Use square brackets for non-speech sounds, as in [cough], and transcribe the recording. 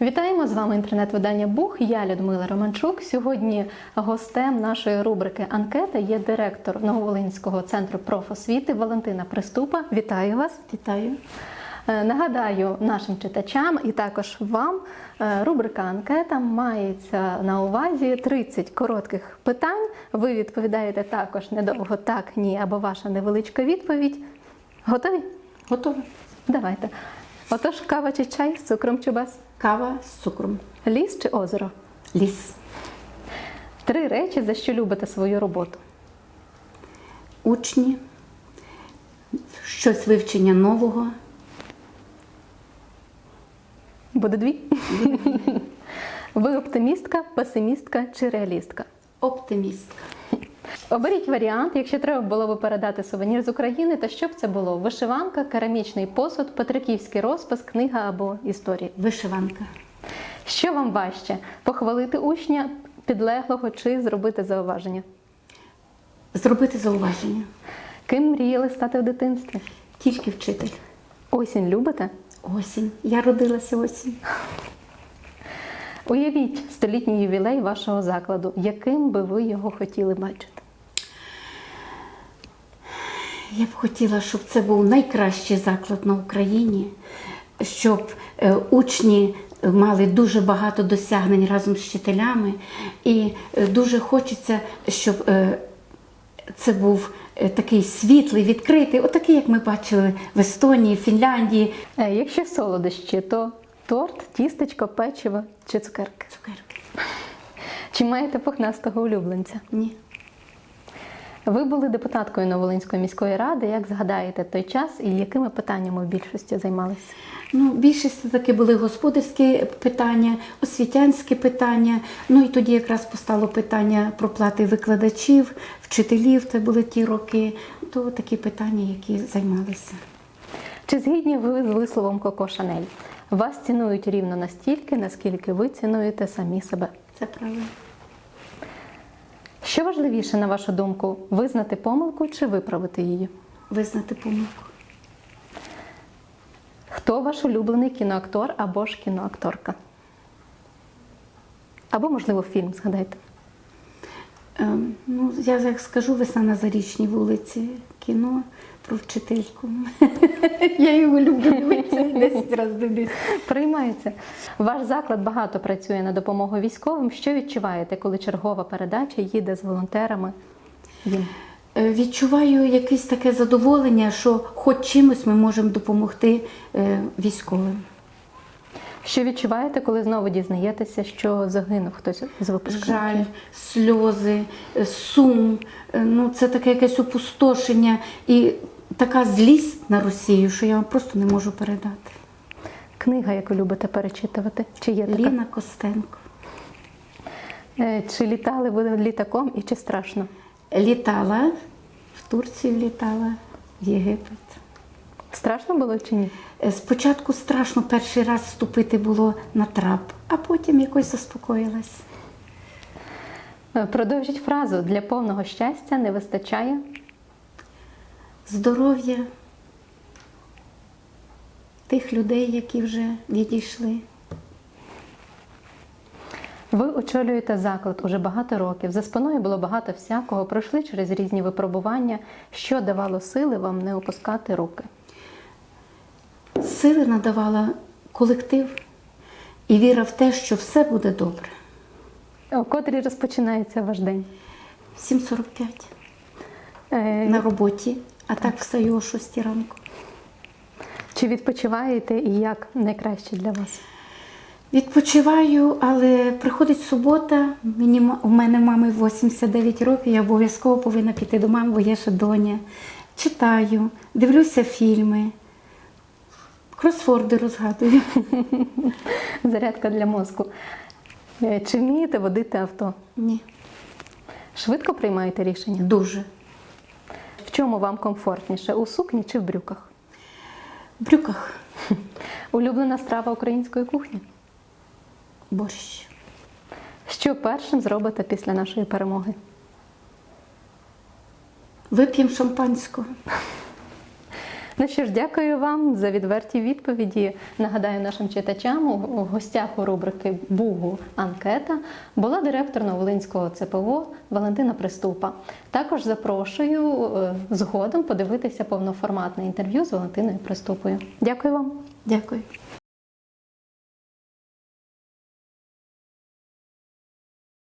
Вітаємо з вами інтернет-видання Бух. Я Людмила Романчук. Сьогодні гостем нашої рубрики Анкета є директор Нововолинського центру профосвіти Валентина Приступа. Вітаю вас! Вітаю. Е, Нагадаю нашим читачам і також вам, е, рубрика Анкета мається на увазі 30 коротких питань. Ви відповідаєте також недовго так, ні або ваша невеличка відповідь. Готові? Готова. Давайте. Отож, кава чи чай з цукром чи без? Кава з цукром. Ліс чи озеро? Ліс. Три речі, за що любите свою роботу. Учні. Щось вивчення нового. Буде дві. [laughs] Ви оптимістка, песимістка чи реалістка? Оптимістка. Оберіть варіант, якщо треба було би передати сувенір з України, то що б це було? Вишиванка, керамічний посуд, петриківський розпис, книга або історія. Вишиванка. Що вам важче? Похвалити учня, підлеглого чи зробити зауваження? Зробити зауваження. Ким мріяли стати в дитинстві? Тільки вчитель. Осінь любите? Осінь. Я родилася осінь. Уявіть столітній ювілей вашого закладу. Яким би ви його хотіли бачити? Я б хотіла, щоб це був найкращий заклад на Україні, щоб е, учні мали дуже багато досягнень разом з вчителями. І е, дуже хочеться, щоб е, це був е, такий світлий, відкритий, отакий, як ми бачили в Естонії, Фінляндії. Е, Якщо солодощі, то торт, тістечко, печиво чи цукерки. Цукерки. Чи маєте пухнастого улюбленця? Ні. Ви були депутаткою Новолинської міської ради. Як згадаєте той час і якими питаннями в більшості займалися? Ну, більшість таки були господарські питання, освітянські питання. Ну і тоді якраз постало питання про плати викладачів, вчителів. Це були ті роки. То такі питання, які займалися. Чи згідні ви з висловом Коко Шанель? Вас цінують рівно настільки, наскільки ви цінуєте самі себе. Це правильно. Що важливіше, на вашу думку, визнати помилку чи виправити її? Визнати помилку. Хто ваш улюблений кіноактор або ж кіноакторка? Або, можливо, фільм згадайте. Ем, ну, я як скажу, весна на зарічній вулиці, кіно про вчительку. [laughs] я його люблю дивитися, 10 разів дивлюсь. Приймається. Ваш заклад багато працює на допомогу військовим. Що відчуваєте, коли чергова передача їде з волонтерами? їм? Е, Відчуваю якесь таке задоволення, що хоч чимось ми можемо допомогти е, військовим. Що відчуваєте, коли знову дізнаєтеся, що загинув хтось з випускників? Жаль, сльози, е, сум. Е, Ну, це таке якесь опустошення і така злість на Росію, що я вам просто не можу передати. Книга, яку любите перечитувати? Чи є така? Ліна Костенко. Е, Чи літали ви літаком і чи страшно? Літала в Турцію, літала в Єгипет. Страшно було чи ні? Е, Спочатку страшно перший раз вступити було на трап, а потім якось заспокоїлась. Е, Продовжіть фразу для повного щастя не вистачає. Здоров'я тих людей, які вже відійшли. Ви очолюєте заклад уже багато років. За спиною було багато всякого. Пройшли через різні випробування, що давало сили вам не опускати руки. Сили надавала колектив і віра в те, що все буде добре. О котрій розпочинається ваш день? 7.45 Е, на роботі, а так встаю о 6 ранку. Чи відпочиваєте і як найкраще для вас? Відпочиваю, але приходить субота, мені, у мене мами 89 років, я обов'язково повинна піти до мами, бо є ще доня. Читаю, дивлюся фільми, кросфорди розгадую. [laughs] Зарядка для мозку. Е, Чи вмієте водити авто? Ні, Швидко приймаєте рішення? дуже. В чому вам комфортніше? У сукні чи в брюках? В брюках [laughs] Улюблена страва української кухні? борщ. Що першим зробите після нашої перемоги? Вип'ємо шампанського. [laughs] Ну що ж, дякую вам за відверті відповіді. Нагадаю нашим читачам у гостях у рубрики Бугу анкета була директор Новолинського ЦПО Валентина Приступа. Також запрошую е, згодом подивитися повноформатне інтерв'ю з Валентиною Приступою. Дякую вам. Дякую.